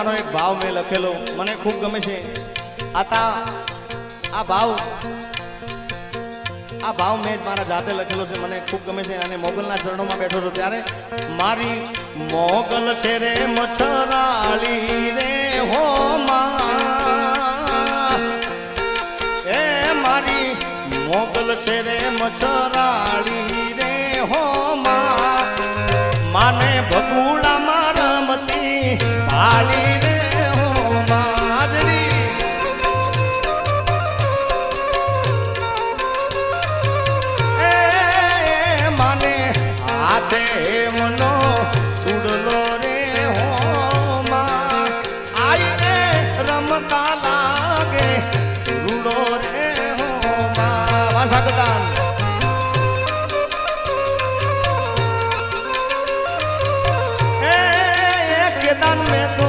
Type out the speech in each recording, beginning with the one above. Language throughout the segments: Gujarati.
ભજનમાંનો એક ભાવ મેં લખેલો. મને ખૂબ ગમે છે. આતા, આ ભાવ આ ભાવ મેં જ મારા જાતે લખેલો છે. મને ખૂબ ગમે છે અને મોગલના ચરણોમાં બેઠો છો. ત્યારે મારી મોગલ છે રે મચ્છરાળી રે, હો એ મારી મોગલ છે રે મચ્છરાળી રે, હો માને ભગુડામાં Alina. grande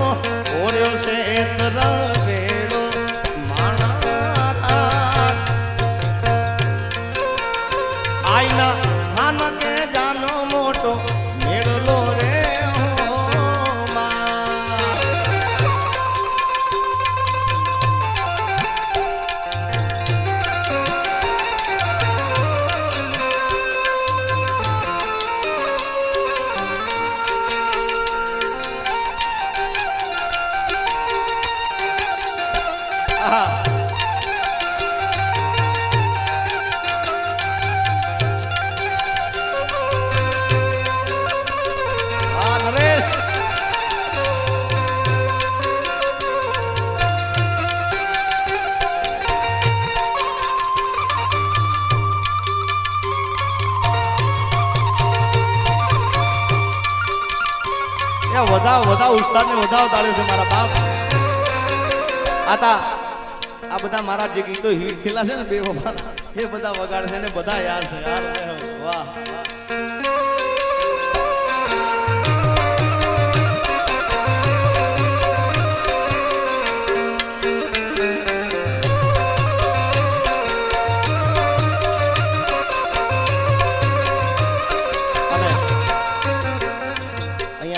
વધાવ ઉસ્તાદને વધાવ તાળ્યો છે મારા બાપ. આતા આ બધા મારા જે ગીતો હિટ થયેલા છે ને બે વફા, એ બધા વગાડે છે ને બધા યાર છે. યાર વાહ.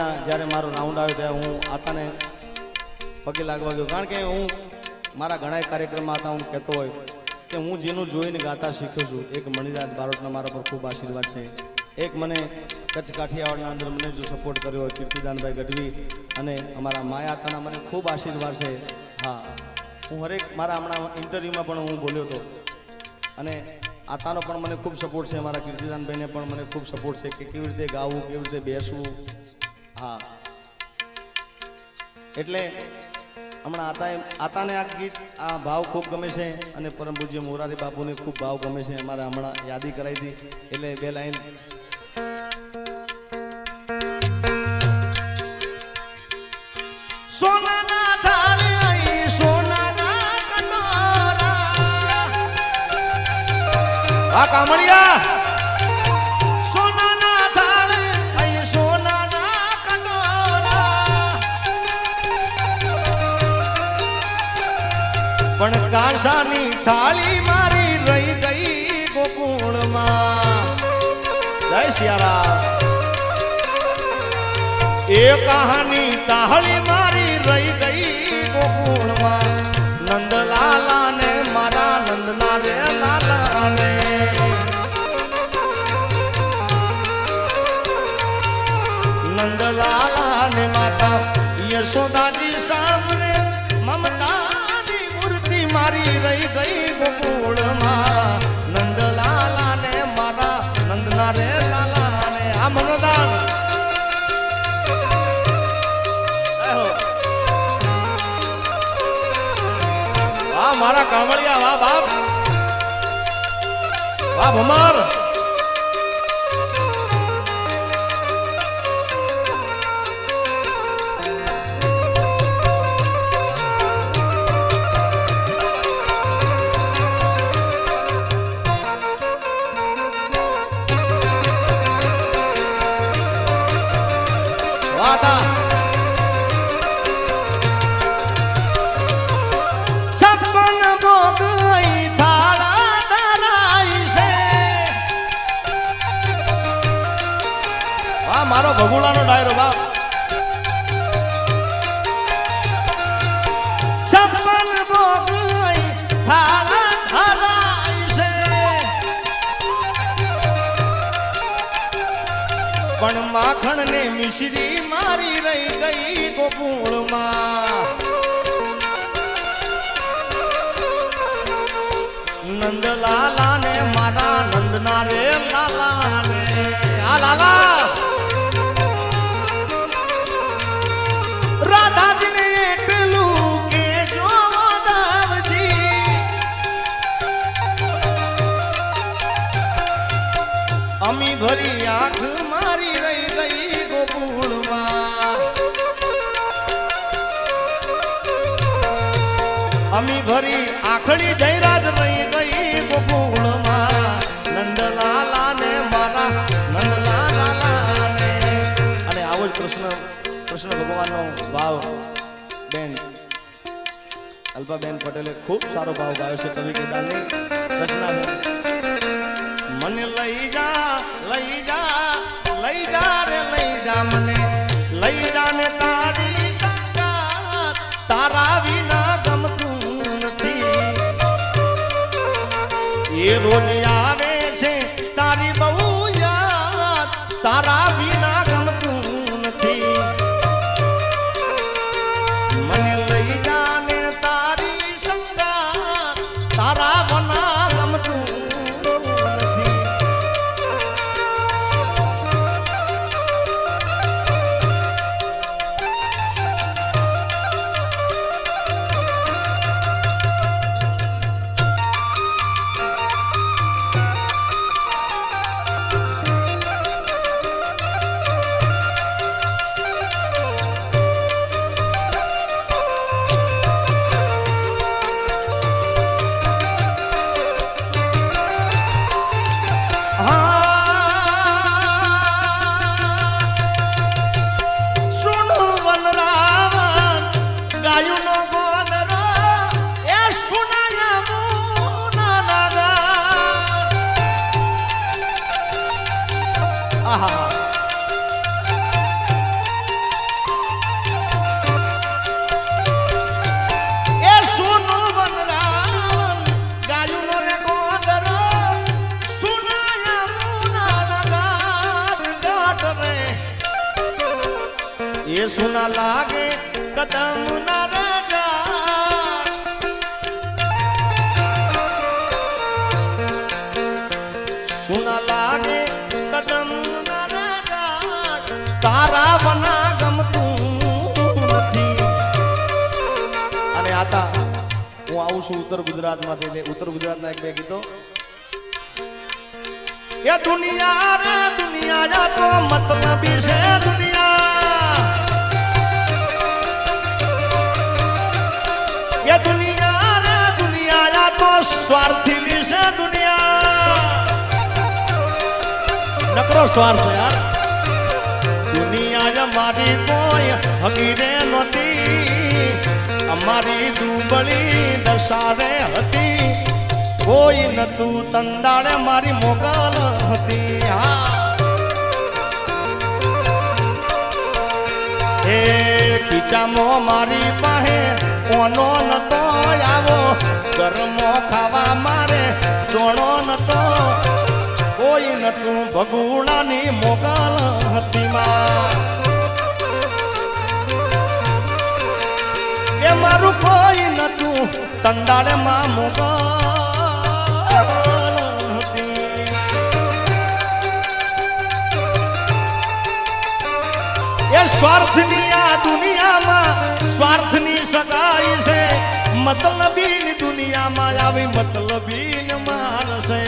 અહીંયા જ્યારે મારો રાઉન્ડ આવ્યો ત્યારે હું આતાને પગે લાગવા ગયો. કારણ કે હું મારા ઘણા કાર્યક્રમમાં હતા, હું કહેતો હોય કે હું જેનું જોઈને ગાતા શીખ્યો છું, એક મણિરાજ બારોટના મારા પર ખૂબ આશીર્વાદ છે. એક મને કચ્છ કાઠિયાવાડના અંદર મને જો સપોર્ટ કર્યો હોય, કીર્તિદાનભાઈ ગઢવી અને અમારા માયા આતાના મને ખૂબ આશીર્વાદ છે. હા, હું હરેક મારા હમણાં ઇન્ટરવ્યૂમાં પણ હું બોલ્યો હતો. અને આતાનો પણ મને ખૂબ સપોર્ટ છે, મારા કીર્તિદાનભાઈને પણ મને ખૂબ સપોર્ટ છે કે કેવી રીતે ગાવું, કેવી રીતે બેસવું હા. એટલે હમણાં આતા આતાને આ ગીત, આ ભાવ ખૂબ ગમે છે અને પરમ પૂજ્ય મોરારી બાપુને ખૂબ ભાવ ગમે છે. અમારે હમણાં યાદી કરાવી હતી. એટલે બે લાઈન. સોનાના કામળિયા! પણ કાંસાની થાળી મારી રહી ગઈ ગોકુળમાં. જય સિયારામ. એ કહાની તાળી મારી રહી ગઈ ગોકુળમાં. નંદલાલા ને મારા નંદના રે લાલા ને નંદલાલા ને માતા યશોદાજી મારી રહી ગઈ ગોકુળમાં. નંદલાલા ને મારા, નંદના રે લાલા ને આ મનોદાન. વાહ, મારા કામળિયા વાહ, બાપ. વાહ, ભમાર. મારો ભગુડાનો ડાયરો બાપ માખણ ને મિશ્રી મારી રહી ગઈ ગોકુળમાં. નંદલાલા ને મારા નંદના રે લાલા રે આ લાલા! અમી ભરી આખડી જયરાજ રહી ગઈ સારો ભાવ ગાયો મને લઈ જા લઈ જા લઈ જા રે, લઈ જા મને. એ સુના લાગે કદમ ના રાજા. સુના લાગે કદમ ના રાજા. તારા વના ગમતું નથી. અને આતા, હું આવું છું ઉત્તર ગુજરાતમાંથી એટલે ઉત્તર ગુજરાતના એક બે ગીતો. એ દુનિયા રે, દુનિયા તો મતલબી છે દુનિયા. એ દુનિયા રે દુનિયા યા તો સ્વાર્થી છે દુનિયા નકરો સ્વાર્થ છે યાર દુનિયા જ મારી કોઈ હકીરે નહોતી અમારી દુબળી દશારે હતી કોઈ નતું તંદાળે મારી મોગલ હતી હા એ ખીચામો મારી પાસે કોનો નતો આવો ગરમો ખાવા મારે દોણો નતો. કોઈ નતું ભગુડાની મોગલ હતી એ મારું કોઈ નતું તંદાળે માં મોગલ સ્વાર્થની આ દુનિયામાં સ્વાર્થની સગાઈ છે મતલબી દુનિયામાં આવી મતલબીન માણસે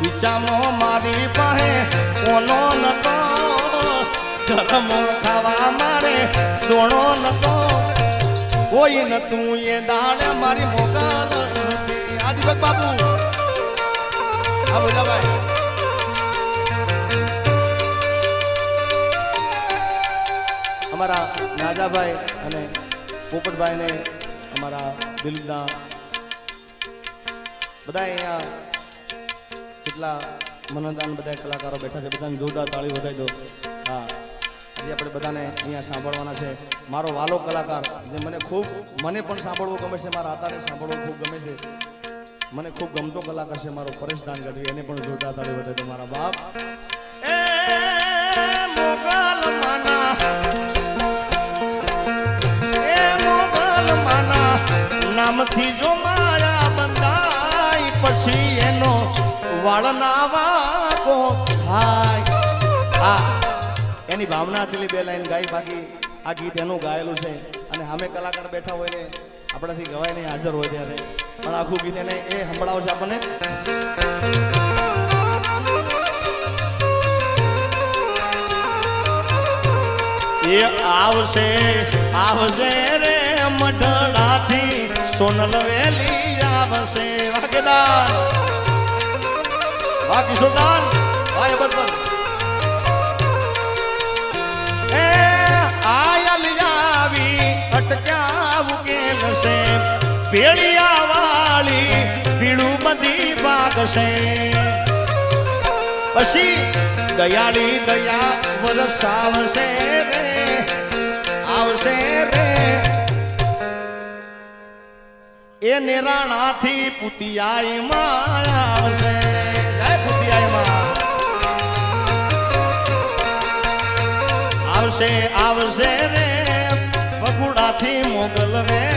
પીચામો મારી પાસે કોનો નતો, ધર્મો ખાવા મારે દોણો નતો. કોઈ નતું એ દાડે મારી મોગલ આદિભગ બાબુ આ બધા ભાઈ. અમારા નાજાભાઈ અને પોપટભાઈને, અમારા દિલીપના બધા અહીંયા કેટલા મનદાન બધા કલાકારો બેઠા છે, બધાને જોરદાર તાળી વધાઈ દો. હા, આજે આપણે બધાને અહીંયા સાંભળવાના છે. મારો વાલો કલાકાર, જે મને ખૂબ, મને પણ સાંભળવો ગમે છે, મારા આતાને સાંભળવું ખૂબ ગમે છે. મને ખૂબ ગમતો કલાકાર છે મારો પરેશ દાનગઢવી એને પણ જોરદાર તાળી વધે દો મારા બાપ. એની ભાવના હતી બે લાઈન ગાઈ બાકી. આ ગીત એનું ગાયેલું છે અને સામે કલાકાર બેઠા હોય ને, આપણાથી ગવાય નહીં, હાજર હોય ત્યારે. પણ આખું ગીત એને એ સંભળાવશે આપણને. એ આવશે આવશે રે મઢડાથી સોનલ વેલી, આવશે વાકેદાર વાહ કિશોરદાન વાહ અબતર એ આયલ આવી અટક્યા ઉકેલ છે પેળિયા વાળી પીળું બધી પાકશે પછી દયાળી દયા વરસાવશે રે, આવશે રે. એ નિરાણાથી પુતિયાઈ માયા આવશે. આવશે આવશે રે. બગુડાથી મોગલ રે.